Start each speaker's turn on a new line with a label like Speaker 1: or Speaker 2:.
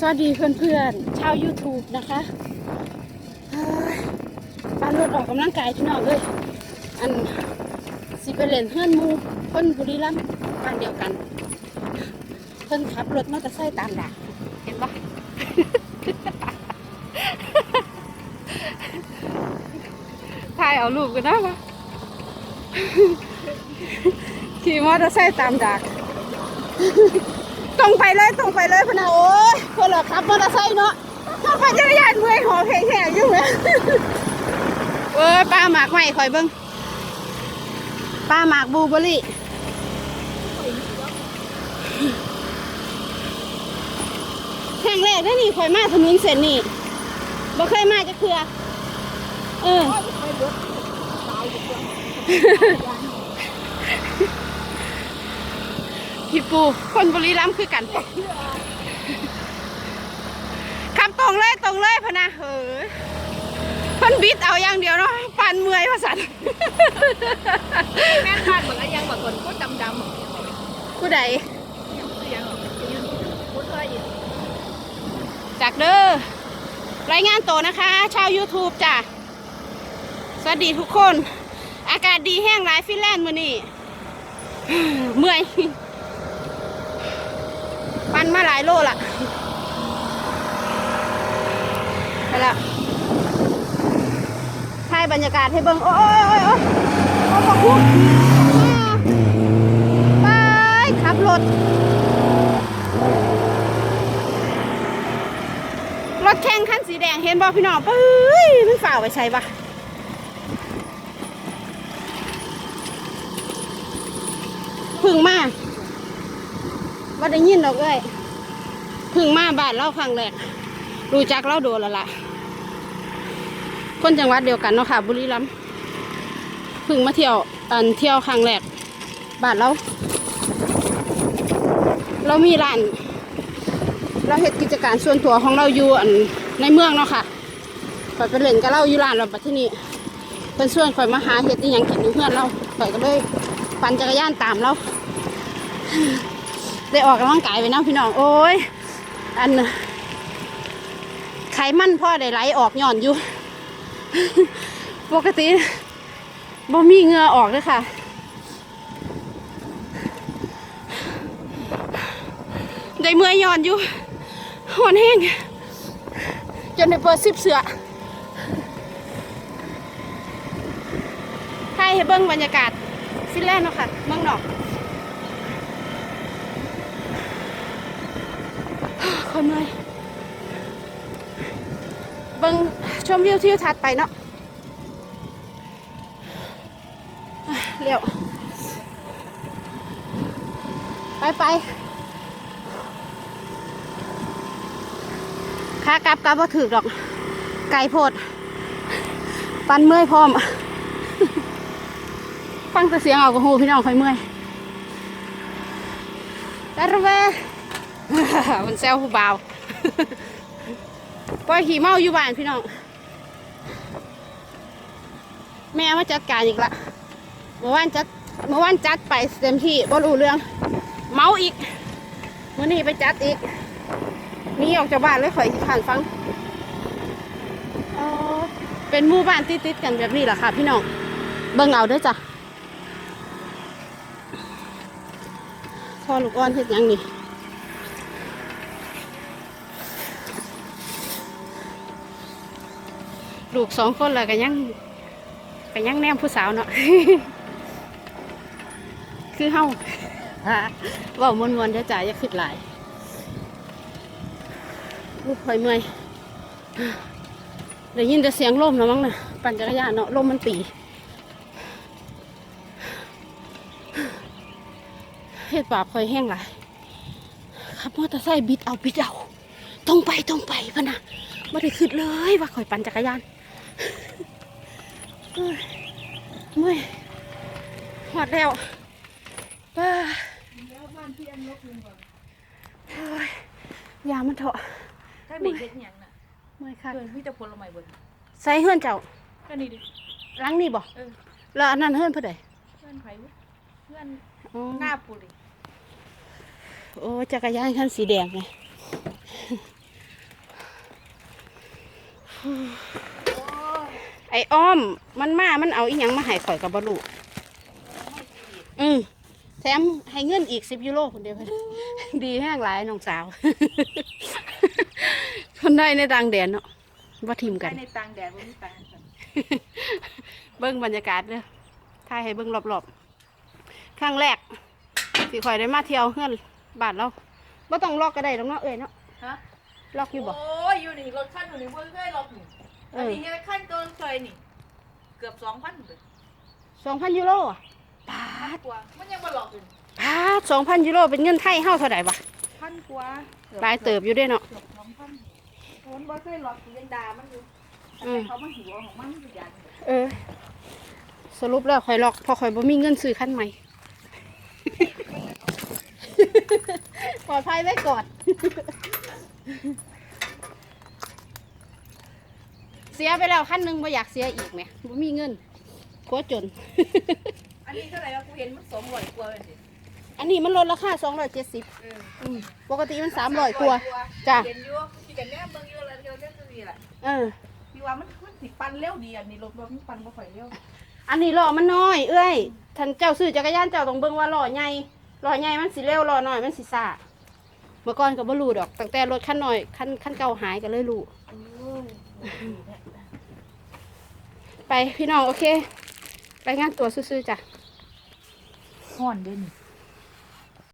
Speaker 1: สวัสดีเพื่อนๆชาว YouTube นะคะปานรถออกกำลังกายพี่น้องเลย อันสิไปเล่นเพื่อนมูคนบุรีรัมย์บ้านเดียวกัน เพิ่นขับรถมอเตอร์ไซค์ตามด่าเห็นปะถ่ายเอารูปกันนะวะขี่มอเตอร์ไซค์ตามดัก ตรงไปเลยตรงไปเลยพนะโอ้ยคนละขับมอเตอร์ไซค์เนาะขับไปจักรยานเมื่อยหอแข็งๆอยู่ไหมเอ้ยป้าหมากใหม่คอยเบิ้งป้าหมากบูเบอรี่แข่งแรกได้นี่คอยมาถนนเส้นนี่บ่เคยมาจะเคือเออ พี่ปูคนบุรีรัมย์คือกันขับตรงเลยตรงเลยพะนะเฮ้ยเพันบิดเอาอย่างเดียวเนาะปันเมื่อยพะสัน
Speaker 2: แม่นบ้านเหมือนยังแบบคนก็ดำดำ
Speaker 1: ผู้ใด
Speaker 2: ยังพูดก็อยู่
Speaker 1: จากเด้อรายงานตัวนะคะ ชาว YouTube จ้ะ สวัสดีทุกคน อากาศดีแห้งหลายฟินแลนด์มื้อนี้เมื่อยปันมาหลายโลละไปแล้วถ่ายบรรยากาศให้เบิ่งโอ้ยโอ้ยโอ้ยโอ้ยขอบคุณไปขับรถ รถแข่งคันสีแดงเห็นบ่พี่น้องปุ้ยมันฝ่าไปใช่ปะพึ่งมาว่าได้ยินดอกเอ้ย พึ่งมาบ้านเราครั้งแรกรู้จักเราโดนล้วล่ะคนจังหวัดเดียวกันเนาะค่ะ บุรีรัมย์พึ่งมาเที่ยวอันเที่ยวครั้งแรกบ้านเรา เรามีร้าน เราเฮ็ดกิจการส่วนตัวของเราอยู่อันในเมืองเนาะค่ะข่อยไปเล่นกับเราอยู่ร้านเราบัดที่นี่เป็นส่วนข่อยมาหาเฮ็ดอีหยังกินอยู่เพื่อนเราข่อยก็เลยปั่นจักรยานตามเราได้ออกกำลังกายไปนะพี่น้องโอ้ย อันไขมันพ่อได้ไหลออกหย่อนอยู่ ปกติบ่มีเงื่อออกเลยค่ะ ได้เมื่อยย้อนอยู่หอนแห้งจนได้เปิดซิบเสือให้ให้เบิ้งบรรยากาศฟินแลนด์เนาะค่ะเมืองนอก คนเมื่อยเบิ้ง ชมวิวทิวทัศน์ไปเนาะเร็วไปไปขากลับกลับว่าถือดอก ไก่โพด ปันเมื่อยพร้อม ฟังแต่เสียงเอากระหูพี่น้องคอยเมื่อยแต่ระเวมันแซวผู้บ่าวปล่อยขี่เมาอยู่บ้านพี่น้อง แม่มาจัดการอีกละเมื่อวานจัดเมื่อวานจัดไปเต็มที่บ่รู้เรื่อง เมาอีกมื่อนี้ไปจัดอีกนี่ออกจากบ้านเลยข่อยผ่านฟังเป็นหมู่บ้านติดๆกันแบบนี้แหละค่ะ พี่น้องเบิ่งเอาด้อจ้ะพ่อลูกอ่อนเฮ็ดยังนี่ลูกสองคนเลยกันยัง กันยังแนมผู้สาวเนาะ คือเฮาว่ามวนๆเด้จ้ะอย่าคิดหลายลูกคอยเมื่อยได้ยินแต่เสียงลมแล้วมั้งนะปั่นจักรยานเนาะลมมันตีเฮ็ดปากคอยแห้งหลายขับมอเตอร์ไซค์บิดเอาบิดเอาตรงไปตรงไปพะนะไม่ได้ขึ้นเลยว่าคอยปั่นจักรยาน เอ้ยเมื่อยหอดแล้วป้าเฮ้ยยามันเถอะ
Speaker 2: ถ้ามีเล็กอย่างน่ะ
Speaker 1: เมื่อยค่ะ
Speaker 2: เกินพี่จะผลไม้บน
Speaker 1: ใส่เฮือนเจ้า
Speaker 2: ก็นี่ดิ
Speaker 1: หล้างนี่บ่
Speaker 2: เออ
Speaker 1: แล้วอันนั้นเฮือนเพื่อใด
Speaker 2: เพื่อนไผ่เพื่อน
Speaker 1: อ๋อ
Speaker 2: หน้าปุริ
Speaker 1: โอ้จักรยานคันสีแดงไงไอ้อ้อม มันมา มันเอาอีหยังมาให้ข่อยกับบลูอืมแถมให้เงินอีกสิบยูโรคนเดียวดีแห้งหลายน้องสาว คนได้ในต่างแดนเนาะว่าทีมกัน
Speaker 2: ในตังแดดบ่มีตังกัน
Speaker 1: เบิ้งบรรยากาศเด้อถ่ายให้เบิ้งรอบๆครั้งแรกสิข่อยได้มาเที่ยวเฮือนบ้านเราบ่ต้องล็อกก็ได้ดอกเนาะเอ้ยเนาะ
Speaker 2: ฮะ
Speaker 1: ล็อกอยู่บ่
Speaker 2: โอ้ยอยู่นี่รถคันอยู่นี่บ่เคยรถนี่
Speaker 1: เอ
Speaker 2: อัน
Speaker 1: อ
Speaker 2: นี้ยังคันเกินเคยนี่ เกือบ2,000เลย
Speaker 1: สองพันยูโรอะปา
Speaker 2: พัน
Speaker 1: ด
Speaker 2: กว่ามันยังบ่หลอกอยู่
Speaker 1: ปาดสองพันยูโรเป็นเงินไทยเฮาเท่าไหร่วะ
Speaker 2: พันกว่า
Speaker 1: หลายเติบอยู่เด้เนาะ
Speaker 2: เกือบ2,000มันบ่เคยหลอกอยู่ยังด่ามันอยู่
Speaker 1: อืม
Speaker 2: แต่เขามาหิวเอาของมันทุกอย่าง
Speaker 1: เออ สรุปแล้วข่อยล็อกเพอข่อยบ่มีเงินซื้อคันใหม่ ปลอดภัยไว้ก่อน เสียไปแล้วคันหนึงบ่อยากเสียอีกไหมบ่มีเงินกลัวจน
Speaker 2: อันนี้เท่าไหร่วะกูเห็นมัน200กว่าเลยสิ
Speaker 1: อันนี้มันลดราคา270
Speaker 2: เออ
Speaker 1: อืมปกติมัน300กว่า จ้ะ
Speaker 2: เห็นอยู่ที่กันแน่เบิ่งอยู่แล้วเดี๋ยวเดี๋ยวจะดีล่ะ
Speaker 1: เออ
Speaker 2: พี่ว่ามันมันสิปั่นเร็วดีอันนี้รถรถมันปั่นบ่ค่อยเร็ว
Speaker 1: อันนี้ล้อมันน้อย เอ้ยท่านเจ้าซื้อจักรยานเจ้าต้องเบิ่งว่าล้อใหญ่ล้อใหญ่มันสิเร็วล้อน้อยมันสิซ่าเมื่อก่อนก็บ่รู้ดอกตั้งแต่รถคันน้อยคันคันเก่าหายก็เลยรู้
Speaker 2: โอ้ย
Speaker 1: ไปพี่น้องโอเค ไปงานตัวซื่อๆจ้ะ
Speaker 2: ห่อนเด้นี่